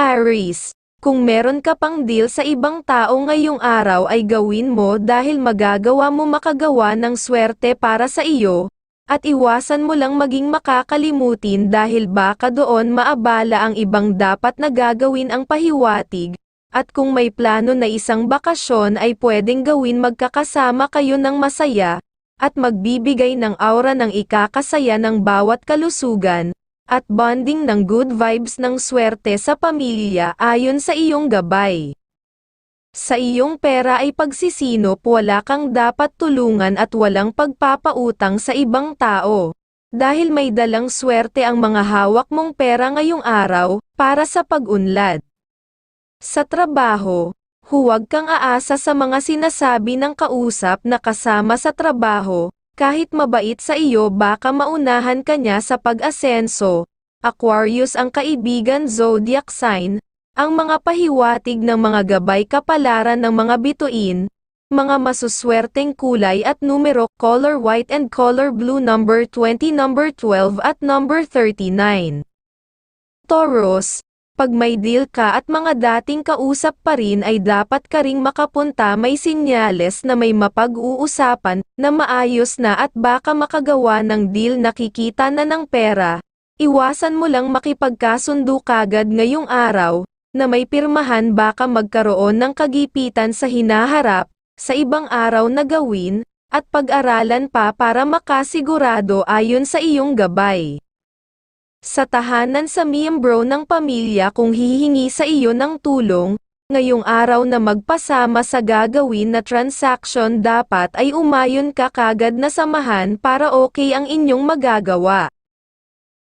Aries, kung meron ka pang deal sa ibang tao ngayong araw ay gawin mo dahil magagawa mo makagawa ng swerte para sa iyo, at iwasan mo lang maging makakalimutin dahil baka doon maabala ang ibang dapat na gagawin ang pahiwatig, at kung may plano na isang bakasyon ay pwedeng gawin magkakasama kayo ng masaya, at magbibigay ng aura ng ikakasaya ng bawat kalusugan, at bonding ng good vibes ng swerte sa pamilya ayon sa iyong gabay. Sa iyong pera ay pagsisinop wala kang dapat tulungan at walang pagpapautang sa ibang tao. Dahil may dalang swerte ang mga hawak mong pera ngayong araw, para sa pag-unlad. Sa trabaho, huwag kang aasa sa mga sinasabi ng kausap na kasama sa trabaho, kahit mabait sa iyo baka maunahan ka niya sa pag-asenso. Aquarius ang kaibigan zodiac sign, ang mga pahiwatig ng mga gabay kapalaran ng mga bituin, mga masuswerteng kulay at numero, color white and color blue number 20 number 12 at number 39. Taurus, pag may deal ka at mga dating kausap pa rin ay dapat ka ring makapunta may sinyales na may mapag-uusapan na maayos na at baka makagawa ng deal na kikita na ng pera. Iwasan mo lang makipagkasundo kagad ngayong araw, na may pirmahan baka magkaroon ng kagipitan sa hinaharap, sa ibang araw na gawin, at pag-aralan pa para makasigurado ayon sa iyong gabay. Sa tahanan sa miyembro ng pamilya kung hihingi sa iyo ng tulong, ngayong araw na magpasama sa gagawin na transaction dapat ay umayon ka kagad na samahan para okay ang inyong magagawa.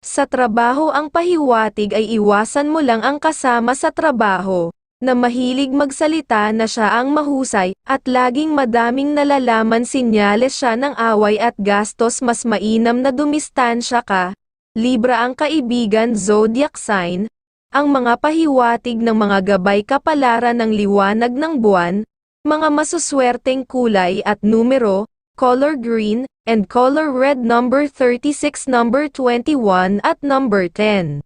Sa trabaho ang pahiwatig ay iwasan mo lang ang kasama sa trabaho, na mahilig magsalita na siya ang mahusay, at laging madaming nalalaman sinyales siya ng away at gastos mas mainam na dumistansya ka. Libra ang kaibigan zodiac sign, ang mga pahiwatig ng mga gabay kapalaran ng liwanag ng buwan, mga masuswerteng kulay at numero, color green, and color red number 36 number 21 at number 10.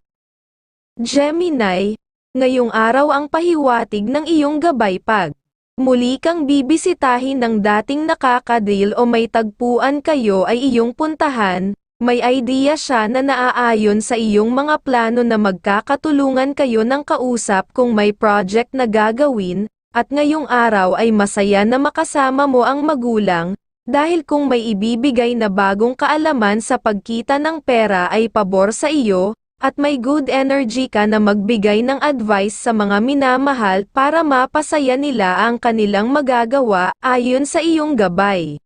Gemini, ngayong araw ang pahiwatig ng iyong gabay pag muli kang bibisitahin ng dating nakakadil o may tagpuan kayo ay iyong puntahan, may idea siya na naaayon sa iyong mga plano na magkakatulungan kayo ng kausap kung may project na gagawin, at ngayong araw ay masaya na makasama mo ang magulang, dahil kung may ibibigay na bagong kaalaman sa pagkita ng pera ay pabor sa iyo, at may good energy ka na magbigay ng advice sa mga minamahal para mapasaya nila ang kanilang magagawa ayon sa iyong gabay.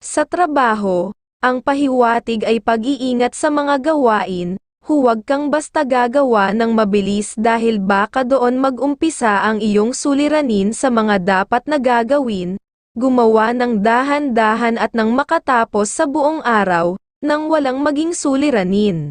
Sa trabaho, ang pahiwatig ay pag-iingat sa mga gawain, huwag kang basta gagawa ng mabilis dahil baka doon mag-umpisa ang iyong suliranin sa mga dapat na gagawin, gumawa ng dahan-dahan at nang makatapos sa buong araw, nang walang maging suliranin.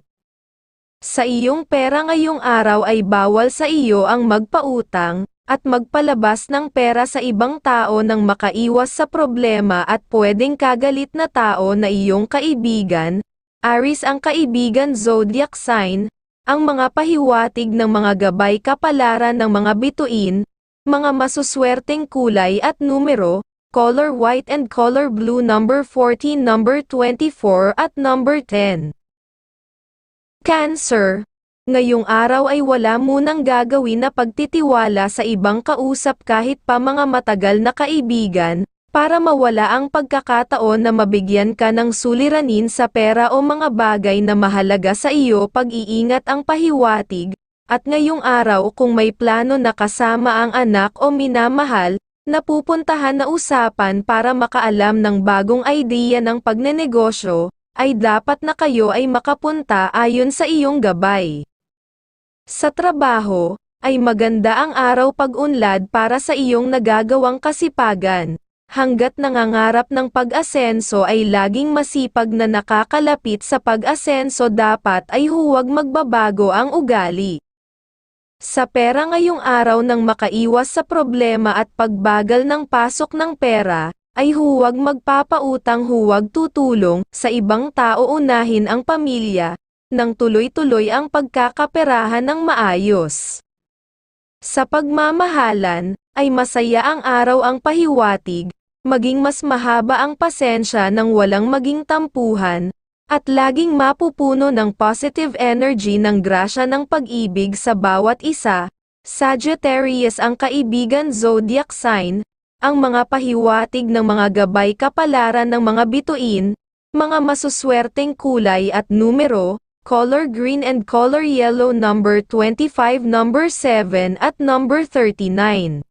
Sa iyong pera ngayong araw ay bawal sa iyo ang magpautang, at magpalabas ng pera sa ibang tao nang makaiwas sa problema at pwedeng kagalit na tao na iyong kaibigan. Aris ang kaibigan zodiac sign, ang mga pahiwatig ng mga gabay kapalaran ng mga bituin, mga masuswerteng kulay at numero, color white and color blue number 14 number 24 at number 10. Cancer. Ngayong araw ay wala munang gagawin na pagtitiwala sa ibang kausap kahit pa mga matagal na kaibigan, para mawala ang pagkakataon na mabigyan ka ng suliranin sa pera o mga bagay na mahalaga sa iyo pag-iingat ang pahiwatig, at ngayong araw kung may plano na kasama ang anak o minamahal, napupuntahan na usapan para makaalam ng bagong idea ng pagnenegosyo, ay dapat na kayo ay makapunta ayon sa iyong gabay. Sa trabaho, ay maganda ang araw pag-unlad para sa iyong nagagawang kasipagan. Hanggat nangangarap ng pag-asenso ay laging masipag na nakakalapit sa pag-asenso dapat ay huwag magbabago ang ugali. Sa pera ngayong araw nang makaiwas sa problema at pagbagal ng pasok ng pera, ay huwag magpapautang huwag tutulong sa ibang tao unahin ang pamilya, nang tuloy-tuloy ang pagkakaperahan ng maayos. Sa pagmamahalan, ay masaya ang araw ang pahiwatig, maging mas mahaba ang pasensya ng walang maging tampuhan, at laging mapupuno ng positive energy ng grasya ng pag-ibig sa bawat isa. Sagittarius ang kaibigan zodiac sign, ang mga pahiwatig ng mga gabay kapalaran ng mga bituin, mga masuswerteng kulay at numero, color green and color yellow number 25 number 7 at number 39.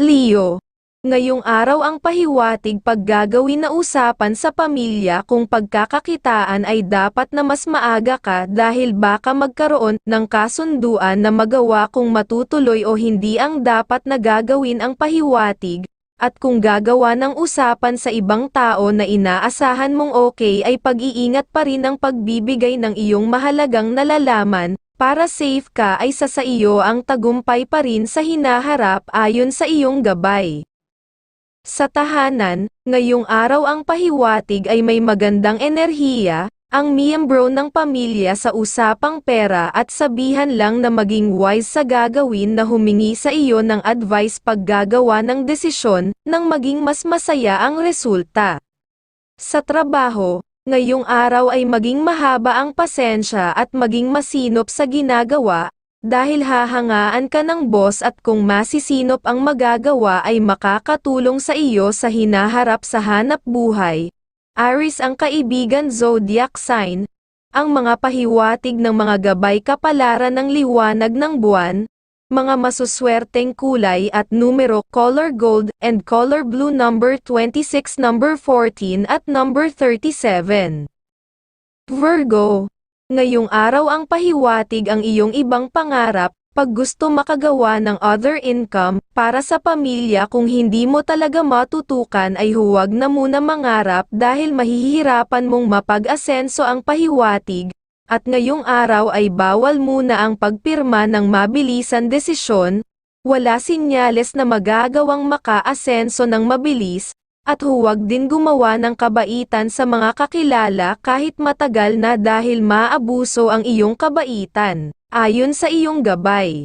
Leo. Ngayong araw ang pahiwatig paggagawin na usapan sa pamilya kung pagkakakitaan ay dapat na mas maaga ka dahil baka magkaroon ng kasunduan na magawa kung matutuloy o hindi ang dapat na gagawin ang pahiwatig, at kung gagawa ng usapan sa ibang tao na inaasahan mong okay ay pag-iingat pa rin ang pagbibigay ng iyong mahalagang nalalaman, para safe ka ay sa sa iyo ang tagumpay pa rin sa hinaharap ayon sa iyong gabay. Sa tahanan, ngayong araw ang pahiwatig ay may magandang enerhiya, ang miyembro ng pamilya sa usapang pera at sabihan lang na maging wise sa gagawin na humingi sa iyo ng advice paggagawa ng desisyon, nang maging mas masaya ang resulta. Sa trabaho, ngayong araw ay maging mahaba ang pasensya at maging masinop sa ginagawa, dahil hahangaan ka ng boss at kung masisinop ang magagawa ay makakatulong sa iyo sa hinaharap sa hanap buhay. Aris ang kaibigan zodiac sign, ang mga pahiwatig ng mga gabay kapalaran ng liwanag ng buwan, mga masuswerteng kulay at numero color gold and color blue number 26 number 14 at number 37. Virgo Ngayong araw ang pahiwatig ang iyong ibang pangarap, pag gusto makagawa ng other income, para sa pamilya kung hindi mo talaga matutukan ay huwag na muna mangarap dahil mahihirapan mong mapag-asenso ang pahiwatig, at ngayong araw ay bawal muna ang pagpirma ng mabilisan desisyon, wala sinyales na magagawang maka-asenso ng mabilis, at huwag din gumawa ng kabaitan sa mga kakilala kahit matagal na dahil maabuso ang iyong kabaitan, ayon sa iyong gabay.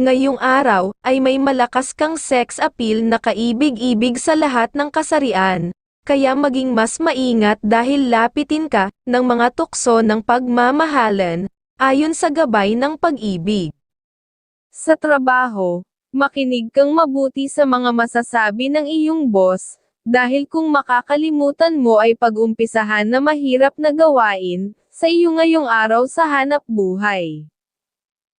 Ngayong araw, ay may malakas kang sex appeal na kaibig-ibig sa lahat ng kasarian, kaya maging mas maingat dahil lapitin ka ng mga tukso ng pagmamahalan, ayon sa gabay ng pag-ibig. Sa trabaho, makinig kang mabuti sa mga masasabi ng iyong boss, dahil kung makakalimutan mo ay pag-umpisahan na mahirap na gawain, sa iyo ngayong araw sa hanap buhay.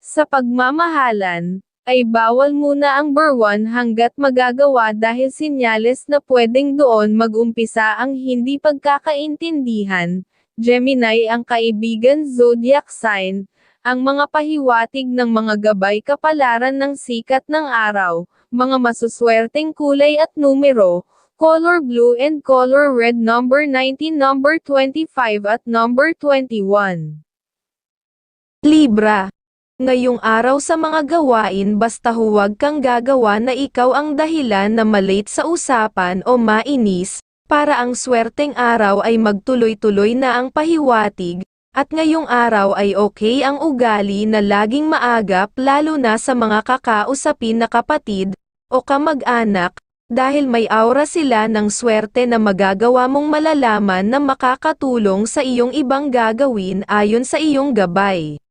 Sa pagmamahalan, ay bawal muna ang burwan hanggat magagawa dahil sinyales na pwedeng doon mag-umpisa ang hindi pagkakaintindihan, Gemini ang kaibigan zodiac sign, ang mga pahiwatig ng mga gabay kapalaran ng sikat ng araw, mga masuswerteng kulay at numero, color blue and color red number 19 number 25 at number 21. Libra. Ngayong araw sa mga gawain basta huwag kang gagawa na ikaw ang dahilan na malate sa usapan o mainis, para ang swerteng araw ay magtuloy-tuloy na ang pahiwatig, at ngayong araw ay okay ang ugali na laging maagap lalo na sa mga kakausapin na kapatid, o kamag-anak, dahil may aura sila ng swerte na magagawa mong malalaman na makakatulong sa iyong ibang gagawin ayon sa iyong gabay.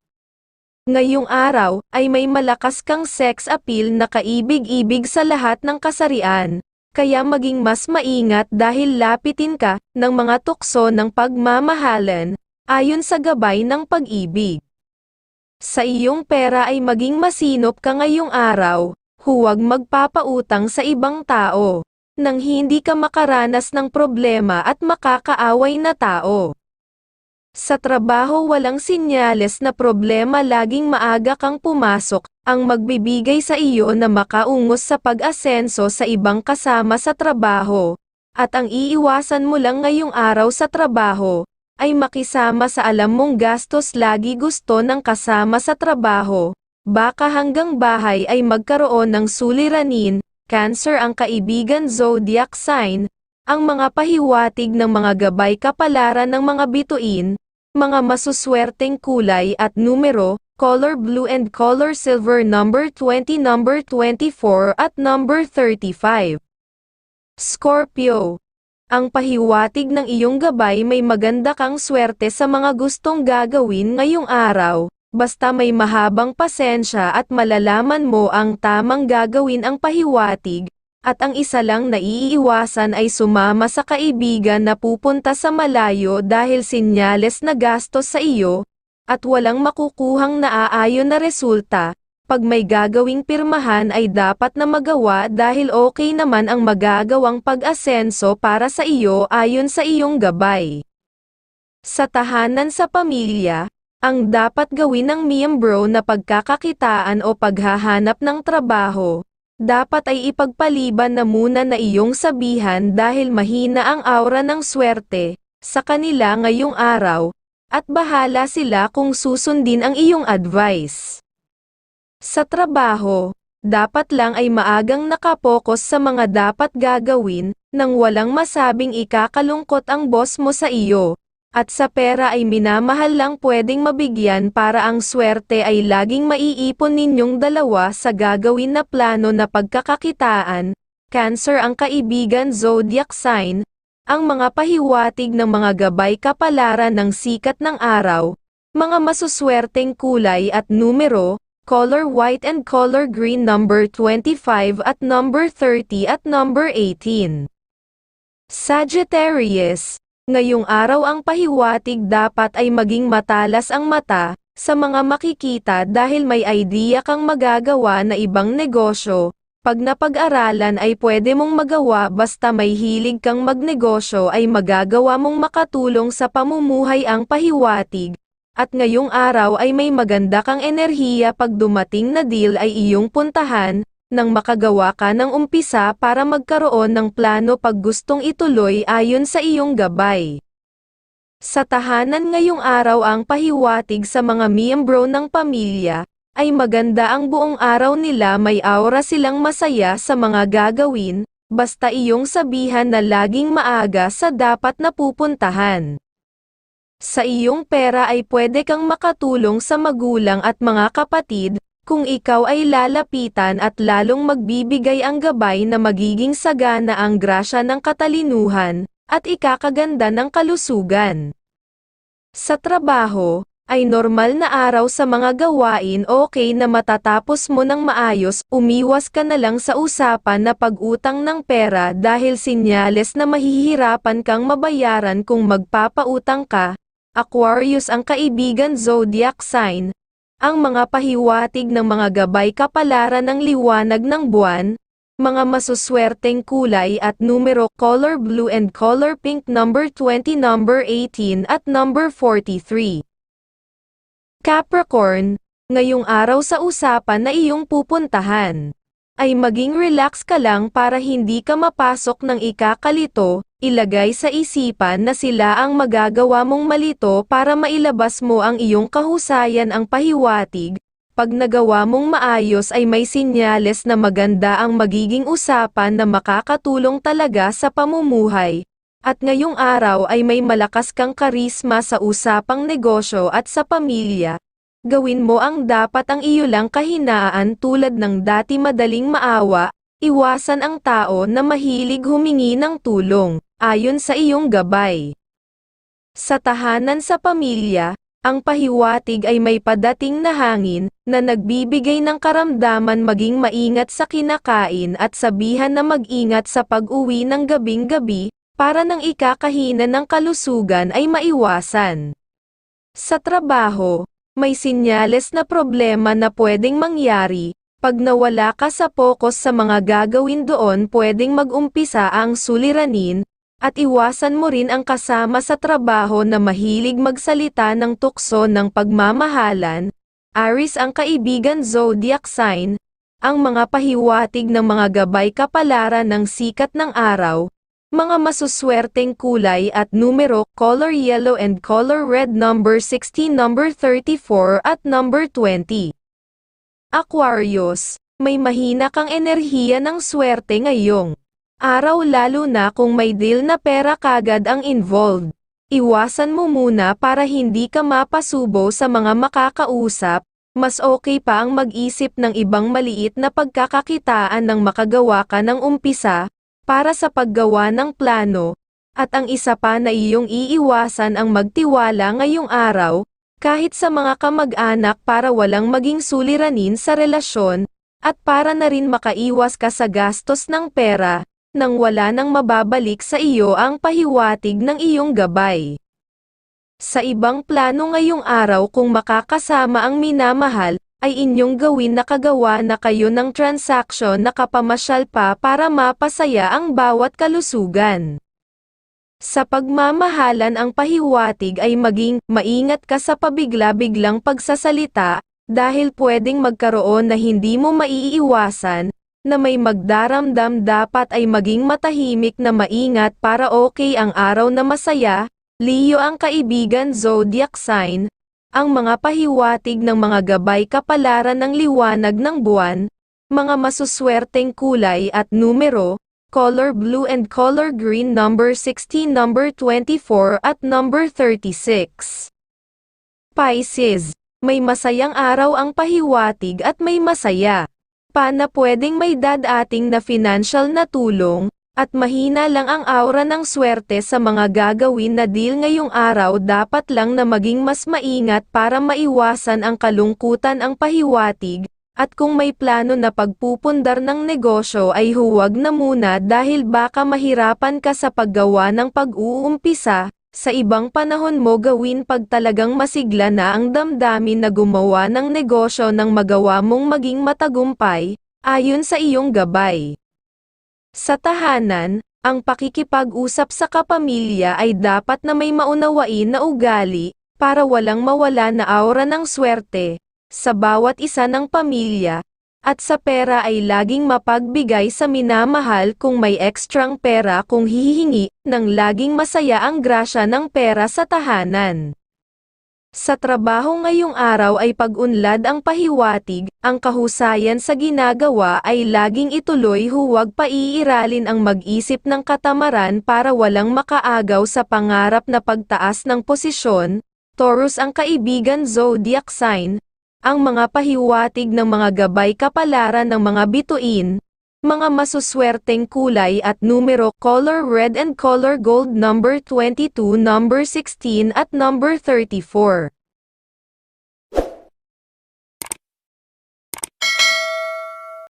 Ngayong araw, ay may malakas kang sex appeal na kaibig-ibig sa lahat ng kasarian, kaya maging mas maingat dahil lapitin ka ng mga tukso ng pagmamahalan, ayon sa gabay ng pag-ibig. Sa iyong pera ay maging masinop ka ngayong araw, huwag magpapautang sa ibang tao, nang hindi ka makaranas ng problema at makakaaway na tao. Sa trabaho walang sinyales na problema laging maaga kang pumasok, ang magbibigay sa iyo na makaungos sa pag-asenso sa ibang kasama sa trabaho, at ang iiwasan mo lang ngayong araw sa trabaho, ay makisama sa alam mong gastos lagi gusto ng kasama sa trabaho, baka hanggang bahay ay magkaroon ng suliranin, cancer ang kaibigan zodiac sign, ang mga pahiwatig ng mga gabay kapalaran ng mga bituin, mga masuswerteng kulay at numero, color blue and color silver number 20 number 24 at number 35. Scorpio. Ang pahiwatig ng iyong gabay may maganda kang swerte sa mga gustong gagawin ngayong araw, basta may mahabang pasensya at malalaman mo ang tamang gagawin ang pahiwatig, at ang isa lang na iiwasan ay sumama sa kaibigan na pupunta sa malayo dahil sinyales na gastos sa iyo, at walang makukuhang naaayon na resulta, pag may gagawing pirmahan ay dapat na magawa dahil okay naman ang magagawang pag-asenso para sa iyo ayon sa iyong gabay. Sa tahanan sa pamilya, ang dapat gawin ng miyembro na pagkakakitaan o paghahanap ng trabaho, dapat ay ipagpaliban na muna na iyong sabihan dahil mahina ang aura ng swerte sa kanila ngayong araw, at bahala sila kung susundin ang iyong advice. Sa trabaho, dapat lang ay maagang nakapokus sa mga dapat gagawin, nang walang masabing ikakalungkot ang boss mo sa iyo. At sa pera ay minamahal lang pwedeng mabigyan para ang swerte ay laging maiipon ninyong dalawa sa gagawin na plano na pagkakakitaan. Cancer ang kaibigan zodiac sign, ang mga pahiwatig ng mga gabay kapalaran ng sikat ng araw, mga masuswerteng kulay at numero, color white and color green number 25 at number 30 at number 18. Sagittarius, ngayong araw ang pahiwatig dapat ay maging matalas ang mata, sa mga makikita dahil may idea kang magagawa na ibang negosyo, pag napag-aralan ay pwede mong magawa basta may hilig kang magnegosyo ay magagawa mong makatulong sa pamumuhay ang pahiwatig, at ngayong araw ay may maganda kang enerhiya pag dumating na deal ay iyong puntahan, nang makagawa ka ng umpisa para magkaroon ng plano pag gustong ituloy ayon sa iyong gabay. Sa tahanan ngayong araw ang pahiwatig sa mga miyembro ng pamilya, ay maganda ang buong araw nila may aura silang masaya sa mga gagawin, basta iyong sabihan na laging maaga sa dapat na pupuntahan. Sa iyong pera ay pwede kang makatulong sa magulang at mga kapatid, kung ikaw ay lalapitan at lalong magbibigay ang gabay na magiging sagana ang grasya ng katalinuhan, at ikakaganda ng kalusugan. Sa trabaho, ay normal na araw sa mga gawain okay na matatapos mo ng maayos, umiwas ka na lang sa usapan na pag-utang ng pera dahil sinyales na mahihirapan kang mabayaran kung magpapautang ka, Aquarius ang kaibigan zodiac sign, ang mga pahiwatig ng mga gabay kapalaran ng liwanag ng buwan, mga masuswerteng kulay at numero color blue and color pink number 20 number 18 at number 43. Capricorn, ngayong araw sa usapan na iyong pupuntahan, ay maging relax ka lang para hindi ka mapasok ng ikakalito, ilagay sa isipan na sila ang magagawa mong malito para mailabas mo ang iyong kahusayan ang pahiwatig, pag nagawa mong maayos ay may sinyales na maganda ang magiging usapan na makakatulong talaga sa pamumuhay. At ngayong araw ay may malakas kang karisma sa usapang negosyo at sa pamilya. Gawin mo ang dapat ang iyo lang kahinaan tulad ng dati madaling maawa, iwasan ang tao na mahilig humingi ng tulong ayon sa iyong gabay. Sa tahanan sa pamilya, ang pahiwatig ay may padating na hangin, na nagbibigay ng karamdaman maging maingat sa kinakain at sabihan na mag-ingat sa pag-uwi ng gabing-gabi, para nang ikakahina ng kalusugan ay maiwasan. Sa trabaho, may sinyales na problema na pwedeng mangyari, pag nawala ka sa focus sa mga gagawin doon pwedeng mag-umpisa ang suliranin, at iwasan mo rin ang kasama sa trabaho na mahilig magsalita ng tukso ng pagmamahalan. Aris ang kaibigan zodiac sign, ang mga pahiwatig ng mga gabay kapalaran ng sikat ng araw, mga masuswerteng kulay at numero, color yellow and color red number 16 number 34 at number 20. Aquarius, may mahina kang enerhiya ng swerte ngayong araw lalo na kung may deal na pera kagad ang involved. Iwasan mo muna para hindi ka mapasubo sa mga makakausap, mas okay pa ang mag-isip ng ibang maliit na pagkakakitaan ng makagawa ka ng umpisa, para sa paggawa ng plano, at ang isa pa na iyong iiwasan ang magtiwala ngayong araw, kahit sa mga kamag-anak para walang maging suliranin sa relasyon, at para na rin makaiwas ka sa gastos ng pera, nang wala nang mababalik sa iyo ang pahiwatig ng iyong gabay. Sa ibang plano ngayong araw kung makakasama ang minamahal, ay inyong gawin na kagawa na kayo ng transaksyon na kapamasyal pa para mapasaya ang bawat kalusugan. Sa pagmamahalan ang pahiwatig ay maging maingat ka sa pabigla-biglang pagsasalita, dahil pwedeng magkaroon na hindi mo maiiwasan, na may magdaramdam dapat ay maging matahimik na maingat para okay ang araw na masaya, Leo ang kaibigan zodiac sign, ang mga pahiwatig ng mga gabay kapalaran ng liwanag ng buwan, mga masuswerteng kulay at numero, color blue and color green number 16 number 24 at number 36. Pisces, may masayang araw ang pahiwatig at may masaya pa na pwedeng may dadating na financial na tulong, at mahina lang ang aura ng swerte sa mga gagawin na deal ngayong araw dapat lang na maging mas maingat para maiwasan ang kalungkutan ang pahiwatig, at kung may plano na pagpupundar ng negosyo ay huwag na muna dahil baka mahirapan ka sa paggawa ng pag-uumpisa, sa ibang panahon mo gawin pag talagang masigla na ang damdamin na gumawa ng negosyo nang magawa mong maging matagumpay, ayon sa iyong gabay. Sa tahanan, ang pakikipag-usap sa kapamilya ay dapat na may maunawain na ugali, para walang mawala na aura ng swerte, sa bawat isa ng pamilya, at sa pera ay laging mapagbigay sa minamahal kung may ekstrang pera kung hihingi, nang laging masaya ang grasya ng pera sa tahanan. Sa trabaho ngayong araw ay pag-unlad ang pahiwatig, ang kahusayan sa ginagawa ay laging ituloy huwag paiiralin ang mag-isip ng katamaran para walang makaagaw sa pangarap na pagtaas ng posisyon, Taurus ang kaibigan zodiac sign, ang mga pahiwatig ng mga gabay kapalaran ng mga bituin, mga masuswerteng kulay at numero color red and color gold number 22 number 16 at number 34.